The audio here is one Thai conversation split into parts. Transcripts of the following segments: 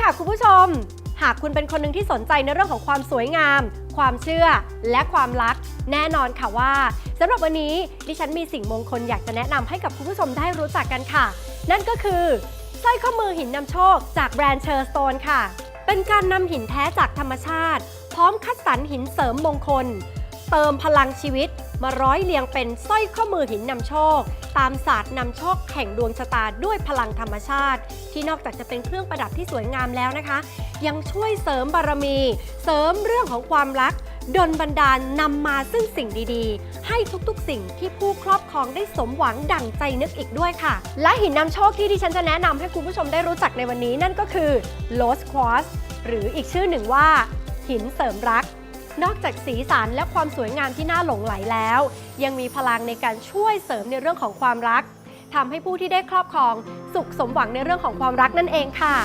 ค่ะคุณผู้ชม หากคุณเป็นคนหนึ่งที่สนใจในเรื่องของความสวยงาม ความเชื่อและความรัก แน่นอนค่ะว่าสำหรับวันนี้ดิฉันมีสิ่งมงคลอยากจะแนะนำให้กับคุณผู้ชมได้รู้จักกันค่ะ นั่นก็คือสร้อยข้อมือหินนำโชคจากแบรนด์เชอร์สโตนค่ะ เป็นการนำหินแท้จากธรรมชาติ พร้อมคัดสรรหินเสริมมงคล เติมพลังชีวิต มาร้อยเรียงเป็นสร้อยข้อมือหินนำโชค ตามศาสตร์นำโชคแห่งดวงชะตาด้วยพลังธรรมชาติ ที่นอกจากจะเป็นเครื่องประดับที่สวยงามแล้วนะคะ ยังช่วยเสริมบารมี เสริมเรื่องของความรักดลบันดาลนำมาซึ่งสิ่งดีๆ ให้ทุกๆ สิ่งที่ผู้ครอบครองได้สมหวังดั่งใจนึกอีกด้วยค่ะ และหินนำโชคที่ดิฉันจะแนะนำให้คุณผู้ชมได้รู้จักในวันนี้นั่นก็คือ Rose Quartz หรืออีกชื่อหนึ่งว่า หินเสริมรัก นอกจากสีสันและความสวยงามที่น่าหลงไหลแล้ว ยังมีพลังในการช่วยเสริมในเรื่องของความรักทำให้ผู้ที่ได้ครอบครอง สุขสมหวังในเรื่องของความรักนั่นเองค่ะ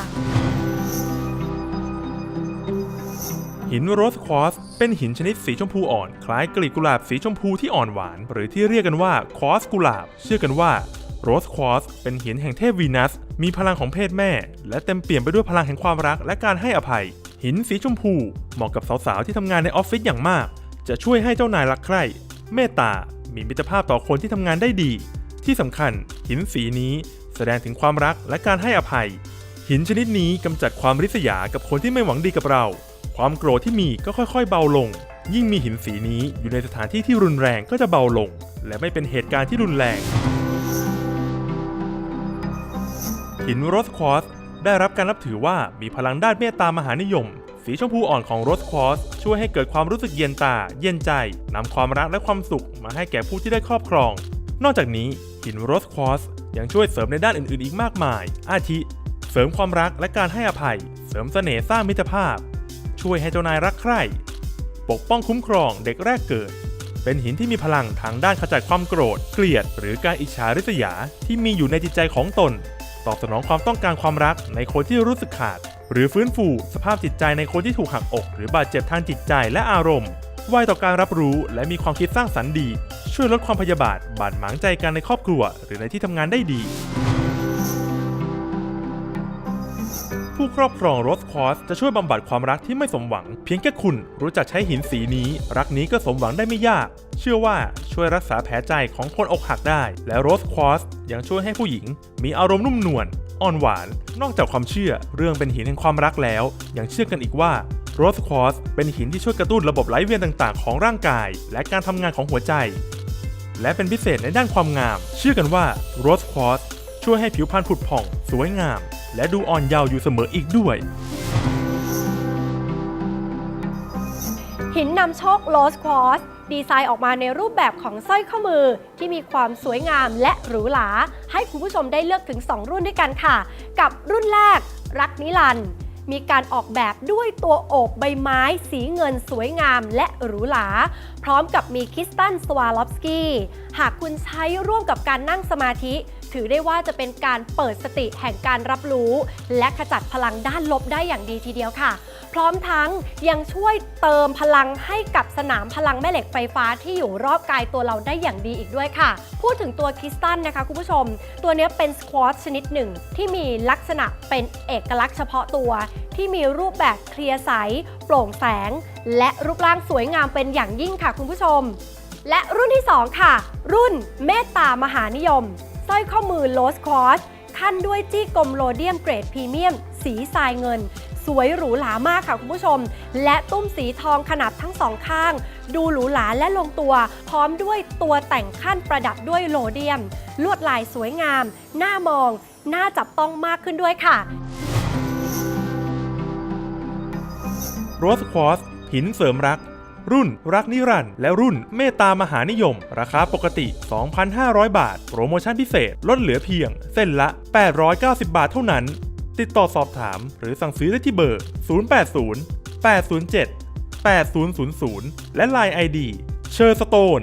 หินโรสควอสเป็นหินชนิดสีชมพูอ่อน คล้ายกลีบกุหลาบสีชมพูที่อ่อนหวาน หรือที่เรียกกันว่าควอสกุหลาบ เชื่อกันว่าโรสควอสเป็นหินแห่งเทพวีนัส มีพลังของเพศแม่ และเต็มเปี่ยมไปด้วยพลังแห่งความรักและการให้อภัย หินสีชมพูเหมาะกับสาวๆที่ทำงานในออฟฟิศอย่างมาก จะช่วยให้เจ้านายรักใคร่ เมตตา มีมิตรภาพต่อคนที่ทำงานได้ดี ที่สำคัญ หินสีนี้แสดงถึงความรักและการให้อภัย หินชนิดนี้กำจัดความริษยากับคนที่ไม่หวังดีกับเรา ความโกรธที่มีก็ค่อยๆ เบาลง ยิ่งมีหินสีนี้อยู่ในสถานที่ที่รุนแรงก็จะเบาลง และไม่เป็นเหตุการณ์ที่รุนแรง หินโรสควอส ได้รับการนับถือว่ามีพลังด้านเมตตามหานิยม สีชมพูอ่อนของโรสควอสช่วยให้เกิดความรู้สึกเย็นตา เย็นใจนำความรักและความสุขมาให้แก่ผู้ที่ได้ครอบครอง นอกจากนี้หินโรสควอสยังช่วยเสริมในด้านอื่นๆ อีกมากมาย อาทิ เสริมความรักและการให้อภัย เสริมเสน่ห์สร้างมิตรภาพ ช่วยให้เจ้านายรักใคร่ปกป้องคุ้มครองเด็กแรกเกิด เป็นหินที่มีพลังทางด้านขจัดความโกรธ เกลียด หรือการอิจฉาริษยาที่มีอยู่ในจิตใจของตน ตอบสนองความต้องการความรักในคนที่รู้สึกขาด หรือฟื้นฟูสภาพจิตใจในคนที่ถูกหักอก หรือบาดเจ็บทางจิตใจและอารมณ์ไวต่อการรับรู้และมีความคิดสร้างสรรค์ดี ช่วยลดความพยาบาทบาดหมางใจกันในครอบครัว หรือในที่ทำงานได้ดี ผู้ครอบครองโรสคอสจะช่วยบำบัดความรักที่ไม่สมหวัง เพียงแค่คุณรู้จักใช้หินสีนี้ รักนี้ก็สมหวังได้ไม่ยาก เชื่อว่าช่วยรักษาแผลใจของคนอกหักได้ และโรสคอสยังช่วยให้ผู้หญิง มีอารมณ์นุ่มนวลอ่อนหวาน นอกจากความเชื่อเรื่องเป็นหินแห่งความรักแล้ว ยังเชื่อกันอีกว่าโรสคอสเป็นหินที่ช่วยกระตุ้นระบบไหลเวียนต่างๆ ของร่างกาย และการทำงานของหัวใจ และเป็นพิเศษในด้านความงาม เชื่อกันว่าโรสคอสช่วยให้ผิวพรรณผุดผ่อง สวยงาม และดูอ่อนเยาว์อยู่เสมออีกด้วย หินนำโชคโรสควอสดีไซน์ออกมาในรูปแบบของสร้อยข้อมือที่มีความสวยงามและหรูหราให้คุณผู้ชมได้เลือกถึง 2 รุ่นด้วยกันค่ะ กับรุ่นแรก รักนิลันด์ มีการออกแบบด้วยตัวโอบใบไม้ สีเงินสวยงามและหรูหรา พร้อมกับมีคริสตันสวาลอฟสกี้ หากคุณใช้ร่วมกับการนั่งสมาธิ ถือได้ว่าจะเป็นการเปิดสติแห่งการรับรู้ และขจัดพลังด้านลบได้อย่างดีทีเดียวค่ะ พร้อมทั้งยังช่วยเติมพลังให้กับสนามพลังแม่เหล็กไฟฟ้าที่อยู่รอบกายตัวเราได้อย่างดีอีกด้วยค่ะ พูดถึงตัวคริสตัลนะคะคุณผู้ชม ตัวนี้เป็นสควอตชนิดหนึ่ง ที่มีลักษณะเป็นเอกลักษณ์เฉพาะตัว ที่มีรูปแบบเคลียร์ใส โปร่งแสง และรูปร่างสวยงามเป็นอย่างยิ่งค่ะคุณผู้ชม และรุ่นที่ 2 ค่ะ รุ่นเมตตามหานิยมสร้อยข้อมือโลสควอตขั้นด้วยจี้กลมโรเดียมเกรดพรีเมียม สีทรายเงิน สวยหรูหรามากค่ะคุณผู้ชม และตุ้มสีทองขนาดทั้งสองข้าง ดูหรูหราและลงตัว พร้อมด้วยตัวแต่งขั้นประดับด้วยโลเดียม ลวดลายสวยงามน่ามองน่าจับต้องมากขึ้นด้วยค่ะโรสควอสหินเสริมรัก รุ่นรักนิรันด์และรุ่นเมตตามหานิยม ราคาปกติ 2,500 บาท โปรโมชั่นพิเศษลดเหลือเพียง เส้นละ 890 บาทเท่านั้น ติดต่อสอบถามหรือสั่งซื้อได้ที่เบอร์ 080 807 8000 และ Line ID เชอร์สโตน